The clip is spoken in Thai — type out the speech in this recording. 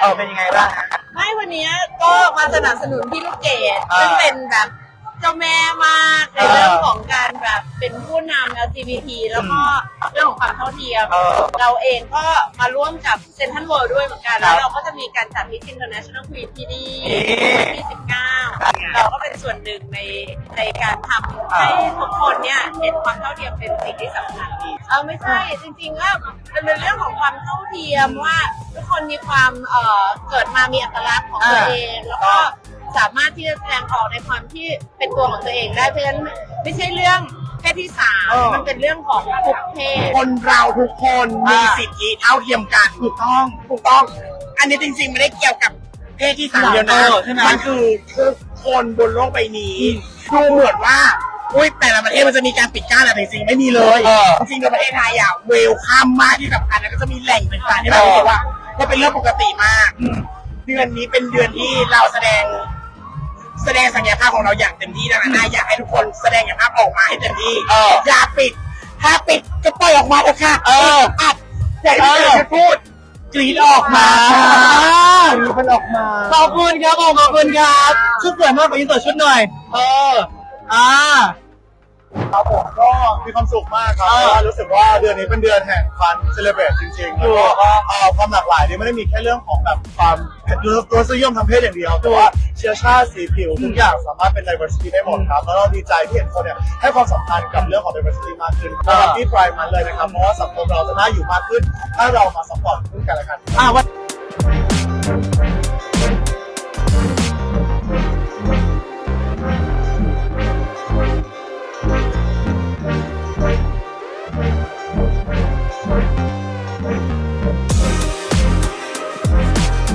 เออเป็นยังไงบ้างฮะ ไม่วันนี้ก็มาสนับสนุนพี่ลูกเกดอ่าซึ่งเป็นแบบเจ้าแม่มากในอ่าเรื่องของการแบบเป็นผู้นำ LGBT แล้วก็เรื่องของความเท่าเทียม เออเราเองก็มาร่วมกับเซนทันเวิลด์ด้วยเหมือนกัน ครัแล้บวเราก็จะมีการจัด Miss International Queen ที่นี่นี่ ที่19 เราก็เป็นส่วนหนึ่งในในการทำให้ทุกคนเนี่ยเห็นความเท่าเทียมเป็นสิ่งที่สำคัญเออไม่ใช่จริงๆว่ามันเป็นเรื่องของความเท่าเทียมว่าทุกคนมีความเอ่อเกิดมามีอัตลักษณ์ของตัวเองแล้วก็สามารถที่จะแสดงออกในความที่เป็นตัวของตัวเองได้เพราะฉะนั้นไม่ใช่เรื่องเพศที่สามเออ มันเป็นเรื่องของทุกเพศ คนเราทุกคนมีอ่าสิทธิเท่าเทียมกันถูกต้อง ถูกต้อง อันนี้จริงๆไม่ได้เกี่ยวกับเพศที่สามเดียวนะเออใช่ไหม มันคือทุก คนบนโลกใบนี้ดูเหมือนว่าอุ้ยแต่ละประเทศมันจะมีการปิดกั้นอะไรจริงๆไม่มีเลยเออ จริงๆในประเทศไทยอะเวลคัมมากที่สำคัญแล้วก็จะมีแหล่งต่างๆที่เรารู้สึกว่าก็เป็นเรื่องปกติมาก เดือนนี้เป็นเดือนที่เราแสดง แสดงศักยภาพของเราอย่างเต็มที่ดังนั้นนะอยากให้ทุกคนแสดงศักยภาพออกมาให้เต็มที่เอออย่าปิด ถ้าปิดก็ปล่อยออกมาเถอะค่ะเอออัดอย่างที่เออเราจะพูดกรีดออกมามันออ กมา ขอบคุณครับผมขอบคุณครับชุดสวยมากขอยินเสิร์ตชุดหน่อย เออ อ่า ครับผมก็มีความสุขมากครับเออเพราะว่ารู้สึกว่าเดือนนี้เป็นเดือนแห่งความเซเลบรตจริงๆแล้วก็เอ่อความหลากหลายนี่ไม่ได้มีแค่เรื่องของแบบความรสนิยมทางเพศอย่างเดียวแต่ว่าเชื้อชาติสีผิวทุกอย่างสามารถเป็น diversity ได้หมดครับแล้วเราดีใจที่เห็นคนเนี่ยให้ความสำคัญกับเรื่องของ diversity มากขึ้นเออที่ปลายมันเลยนะครับเพราะว่าสังคมเราจะน่าอยู่มากขึ้น ถ้าเรามาสปอร์ตซึ่งกันและกัน อ่าวัน